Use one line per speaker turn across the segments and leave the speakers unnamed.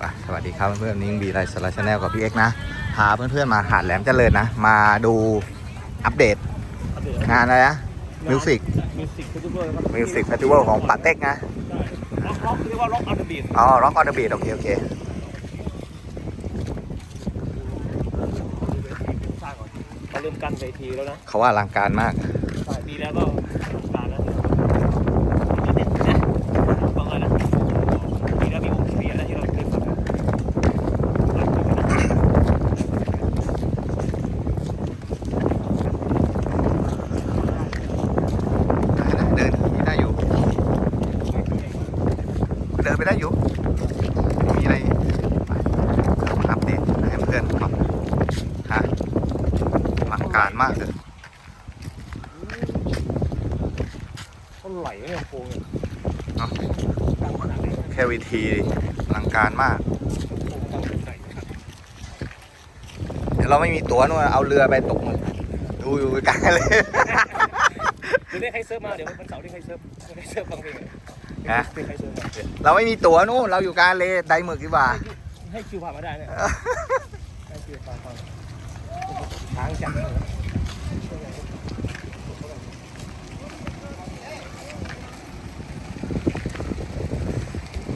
ไปสวัสดีครับเพื่อนๆนิ้งบีไลฟ์สไลด์ชาแนลกับพี่เอ็กซ์นะพาเพื่อนๆมาหาดแหลมเจริญนะ มาดูอัปเดตงานอะไรนะมิวสิก
มิวสิกเฟสติวัลครับ
มิวสิกเฟสติวัลของปาเต็กนะ
ล็อกล็อกเรียกว่าล็อกอัลเดบีด
อ๋อร็อกออนเดอะบีโอเคโอเค
สร้างก่อนเราเริ่มกันเวทีแล้วนะ
เขาว่าอลังการมาก
ใช่ดีแล้วก็การแล้วนี่เด็ดนะฟังเลยนะดีแล้วมีวงเคลียร์นะที่เราเคยฟังนะ
เดินได้อยู่ เดินไปได้อยู่ไม่มีอะไรเรามาอัปเดตให้เพื่อนฟังฮะอลังการ มากเลย
ก็ไหลเนี่ยโค้งเนี่ย
เนาะ
ดังขนาดนี้
แค่วิธีอลังการมาก
โค้งดังขนาดไหน
เดี๋ยวเราไม่มีตั๋วนู่นเอาเรือไปตกหมึกดูอยู่ไกลเลย
เดี๋ยวได้ใครเซิร์ฟมาเดี๋ยววันเสาร์ได้ใครเซิร์ฟใครเซิร์ฟฟังเพลง
ฮะ
ได้ใครเซิร์ฟมา
เราไม่มีตั๋วนู่นเราอยู่กลารเลไดหมึกดีกว่า
ให้คิวผ่านมาได้เนี่ยให้คิวฟังฟังช้างจัดเลย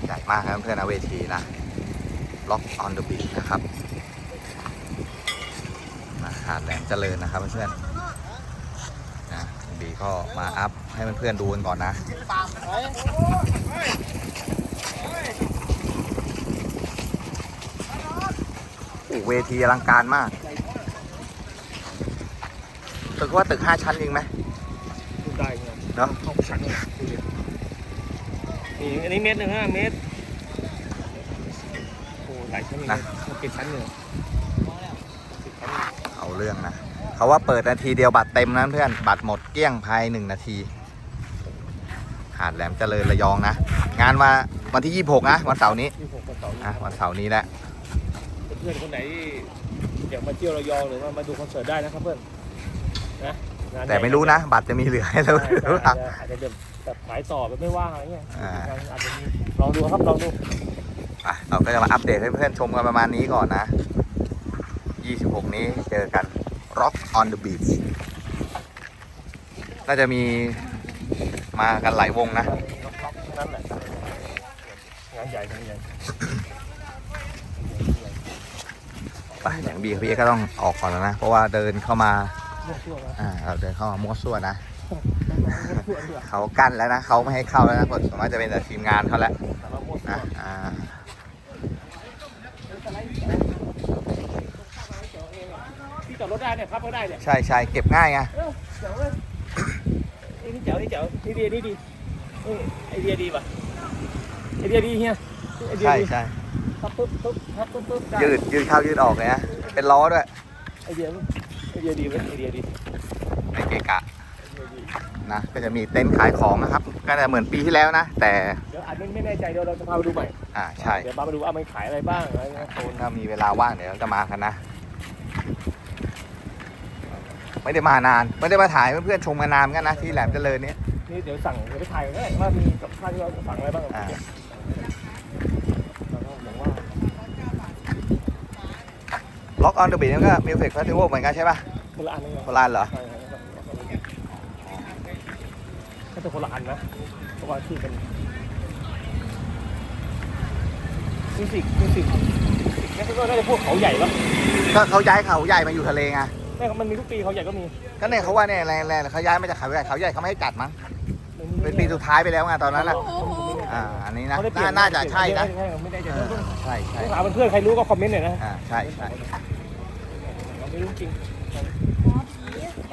ใหญ่ มากครับเพื่อนนะเวทีนะ Lock on the beat นะครับมาหาดแหลมเจริญนะครับเพื่อนๆนะบีก็มาอัพให้เพื่อนๆดูกันก่อนนะโอ้โหเวทีอลังการมาก ตึกว่าตึกห้าชั้นจริงไหม
ดูได้ไง
เนาะ
เข้าชั้นเลยดูดินี่อันนี้เมตรหนึ่งห้าเมตรโอ้หลายชั้ นเลยนะมันเป็นชั้นหนึ่งสิบชั้นหนึ่ง
เอาเรื่องนะเขาว่าเปิดนาทีเดียวบัตรเต็มนะเพื่อนบัตรหมดเกลี้ยงภายหนึ่งนาที หาดแหลมเจริญระยองนะ งานมาวันที่ 26 นะ วันเสาร์นี้
ที่ผมวันเสาร์นี้
อะวันเสาร์นี้แหละ
เพื่อนๆคนไหนที่อยากมาเที่ยวระยองหรือว่ามาดูคอนเสิร์ตได้นะครับเพื่อนนะงานใหญ่
แต่ไม่รู้นะ บัตรจะมีเหลือให้เรา
ใช่
หรือเป
อา
ล่า
จจะอาจจะแบบแบบขายต่อแบบไม่ว่างอะไรเงี้ย
อ่า
อาจจะมีลองดูครับลองดู
อะเราก็จะมาอัปเดตให้เพื่อนชมกันประมาณนี้ก่อนนะ 26 นี้เจอกัน Rock on the Beach น่าจะมีมากันหลายวงนะ
งนั้นแหละงานใหญ่งานใหญ่
ไปอย่างบีพี่เอ็กก็ต้องออกก่อนแล้วนะ เพราะว่าเดินเข้ามาอ่าเราเดินเข้ามามั่วซั่วนะเขากั้นแล้วนะเขาไม่ให้เข้าแล้วนะคนส่วนมากจะเป็นแต่ทีมงานเขาแหละนะอ่า
ที่จอด รถได้เนี่ยพับก็ได้เนี่ย
ใช่ใช่เก็บง่ายไง
เออเจ๋วเลยนี่เจ๋วนี่เจ๋วนี่ดีนี่ดีเออไอเดียดีป่ะไอเดียดีเฮียไอเดีย
ใช่
ดี
ใช่
พับปุ๊บปุ๊บพับปุ๊บปุ๊บได้
ยืดยืดเข้ายืดออกเลยนะเป็นล้อด้วย
ไอเดียไอเดียดีเว้ยไอเดียดี
ในเกะกะ
ไอเดียดี
นะก็จะมีเต็นท์ขายของนะครับก็จะเหมือนปีที่แล้วนะ แต่
เดี๋ยวอาจจะไม่แน่ใจเดี๋ยวเราจะพาไปดูใหม่
อ่าใช่
เดี๋ยวมาดูว่ามันขายอะไรบ้างอะไรเงี้ยโซน
ถ้ามีเวลาว่างเดี๋ยวเราจะมากันนะ ไม่ได้มานาน ไม่ได้มาถ่ายให้เพื่อนๆชมมานานเหมือนกันนะที่แหลมเจริญเนี้ย
นี่เดี๋ยวสั่งเดี๋ยวไปถ่ายกันก็ได้ว่ามีกับข้าวที่เราสั่งอะไรบ้าง
อ่า
แล้วก็บอกว่า
ล็อกออนเดอะบีนั่นก็มิวสิกเฟสติวัลเหมือนกันใช่ป่ะ
คนละอันนึง
โบราณเหรอ
ใช่ครับก็จะคนละอันนะเพราะว่าชื่อเป็นมิวสิกมิวสิกแค่ก็น่าจะพวกเขาใหญ่ปะ
ก็เขาย้ายเขาใหญ่มาอยู่ทะเลไง
ไม่มันมีทุกปีเขาใหญ่ก็มี
ก็เนี่ยเขาว่าเนี่ยแรงแรงเขาย้ายมาจากเขาใหญ่เขาใหญ่เขาไม่ให้จัดมั้งเป็นปีสุดท้ายไปแล้วไงตอนนั้นน่ะอ่าอันนี้นะ
เขาได้เปลี่
น่ายน่าจะใช่นะ
ไม่ได้
เอ
จะ
อใช่ใช่
ต้องถามเพื่อนๆใครรู้ก็คอมเมนต์หน่อยนะ
อ่าใช่ใช่
เราไม่รู้จริง
หมอผี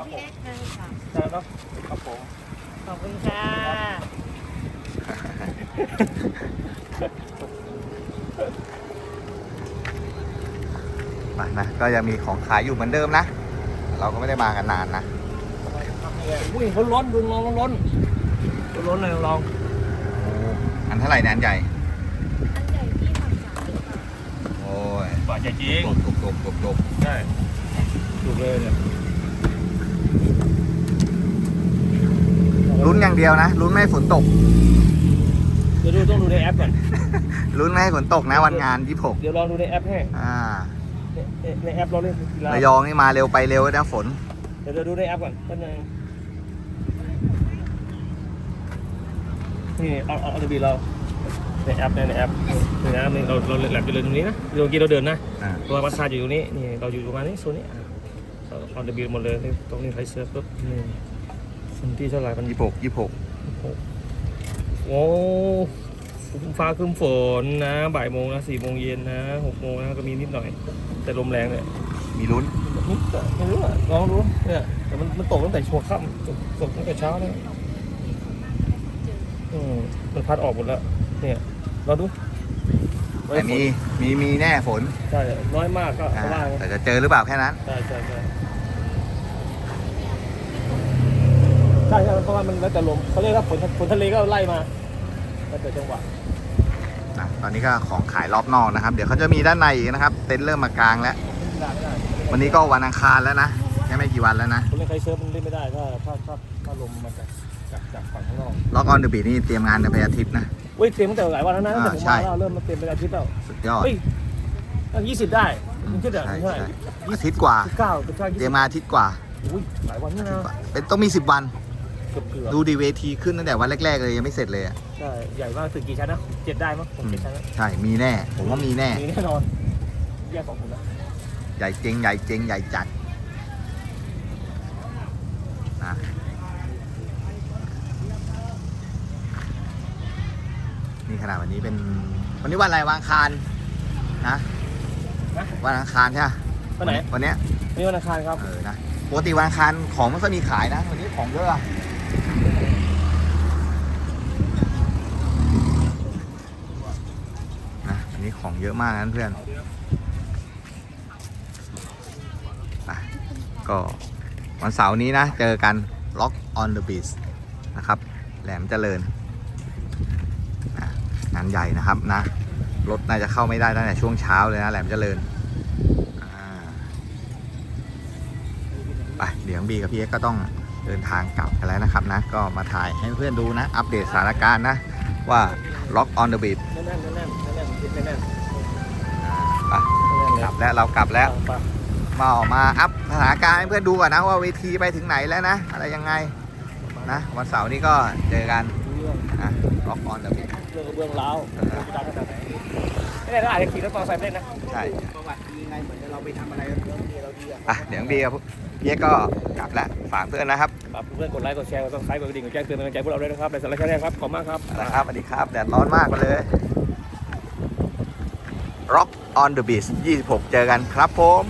พี่เอ็กซ์เลยค่ะ
ใช่เนาะครับผม
ขอบคุณค่ะ
มานะก็ยังมีของขายอยู่เหมือนเดิมนะ เราก็ไม่ได้มากันนานนะ
อุ้ยร้อนร้อนๆดูร้อนร้อนร้อนร้อนๆเลยลอง
โอ้อันเท่าไหร่นะอันใหญ่
อันใหญ่ที่ทำสามสิบบาท
โอ้ย
บาดใจจริง
กลบกลบกลบกลบกลบ
ใช่ถูกเลยเนี่ย
ลุ้นอย่างเดียวนะลุ้นไม่ให้ฝนตก
เดี๋ยวดูต้องดูในแอปก่อน
ลลุ้นไม่ให้ฝนตกนะวันงาน26
เดี๋ยวลองดูในแอปให้
อ่า
ในในในแอปเราเล่นกีฬา
ระยองนี่มาเร็วไปเร็วนะฝน
เดี๋ยวเราดูในแอปก่อนก็นึงนี่เอาเอาเอาบีเราในแอปในในแอปนี่นะนี่เราเราแหลมจะเดินตรงนี้นะเมื่อกี้เราเดินนะ
อ่า
ตัวมาซาจอยู่ตรงนี้นี่เราอยู่ประมาณนี้โซนนี้อะเราออนเดบิวหมดเลยนี่ตรงนี้ไทยเซิร์ฟปุ๊บนี่พื้นที่เท่าไหร่มัน
26 26
โอ้ ฟ้าครึ้มฝนนะบ่ายโมงนะสี่โมงเย็นนะหกโมงนะก็มีนิดหน่อย แต่ลมแรงเนี่ย
มีลุ้น
นิดอะไม่รู้อะลองดูเนี่ยแต่มันมันตกตั้งแต่ช่วงค่ำตกตกตั้งแต่เช้าเลยอืมมันพัดออกหมดแล้วเนี่ยลองดู
แต่มีมีมีแน่ฝน
ใช่น้อยมากก็
อ่า
ว่าไง
แต่จะเจอหรือเปล่าแค่นั้น
ใช่ใช่ใช่ใช่ใช่เพราะว่ามันแล้วแต่ลมเขาเรียกว่าฝนฝนทะเลก็ไล่มา แล้วแต่จังหวะ
อะตอนนี้ก็ของขายรอบนอกนะครับ เดี๋ยวเขาจะมีด้านในอีกนะครับ เต็นท์เริ่มมากลางแล้ว
ไม่ได้ไม่ได้
วันนี้ก็วันอังคารแล้วนะแค่ไม่กี่วันแล้วนะ
คนเล่นไคเซิร์ฟมันเล่นไม่ได้ถ้าถ้าถ้าถ้าลมมาจากจากจากฝั่งข้างนอก
ล็อกออนเดอะบีนี่เตรียมงานกันไปอาทิตย์นะ
เว้ยเตรียมตั้งแต่หลายวันแล้วนะตั้งแต่ผม
อ่าใช่
มาแล้วเริ่มมาเตรียมเป็นอาทิตย์แล้ว
สุดยอด
เฮ้ยตั้งยี่สิบได้ยี่สิบเดือน
ใช่
เท่าไหร่
ใช่
ยี่
อา
สิบ
ทิตย์กว่า
เก้าเป็นเก้ายี่
เตรี
สิ
ย
บ
มมาอาทิตย์กว่า
อุ้ยหลายวันนี่นะ
เป็นต้องมี 10 วัน
เกือบเกือบ
ดูดีเวทีขึ้นตั้งแต่วันแรกๆเลยยังไม่เสร็จเลยอะ
ใช่ใหญ่มากตึกกี่ชั้นนะเจ็ดได้มั้งผมเจ็ดชั้นนะ
ใช่มีแน่ ผมว่ามีแน่
มีแน่นอนแยกสองคนนะ
ใหญ่เจริงใหญ่เจริงใหญ่จัดนะนี่ขนาดวันนี้เป็นวันนี้วันอะไรวันอังคารนะวันอังคารใช่ไหม
วันไหน
วันเนี้ย
นี่วันอังคารครับ
เออนะปกติวันอังคารของไม่ค่อยมีขายนะ วันนี้ของเยอะอะ นะวันนี้ของเยอะมากนะเพื่อนไปก็วันเสาร์นี้นะ เจอกัน Lock on the Beach นะครับ แหลมเจริญงานใหญ่นะครับนะ รถน่าจะเข้าไม่ได้ตั้งแต่ช่วงเช้าเลยนะ แหลมเจริญไปเดี๋ยวบีกับพี่เอ็กก็ต้องเดินทางกลับกันแล้วนะครับนะ ก็มาถ่ายให้เพื่อนดูนะ อัปเดตสถานการณ์นะ ว่า Lock on the Beat
แน่นๆแน่นๆแน่นๆแน่นๆแน่น
ไป
ๆ
กลับแล้วเรากลับแล้ว
ไป
มาออกมาอัพสถานการณ์ให้เพื่อนดูก่อนนะว่าเวทีไปถึงไหนแล้วนะ อะไรยังไงนะวันเสาร์นี้ก็เจอกัน
เรื่อง
นะ Lock on the Beat
เรื่องกระเบื้องร้าวจะดังขนาดไหนไม่ได้เราอาจจะขี่รถมอเตอร์ไซค์ไปเล่นนะ
ใช่
ประวัติดีไงเหมือนเราไปทำอะไรเรื่องดีเราดีอะ
อะเดี๋ยวบีกับพี่เอ็กซ์ก็กลับแล้วฝากเพื่อนนะครับ
ฝากเพื่อนกดไลค์กดแชร์กดซับสไครต์กดกระดิ่งกดแจ้งเตือนเป็นกำลังใจพวกเราด้วยนะครับในสาระแค่นี้ครับขอบคุณมากครับ
นะครับสวัสดีครับแดดร้อนมากมาเลย Rock on the Beach 26 เจอกันครับผม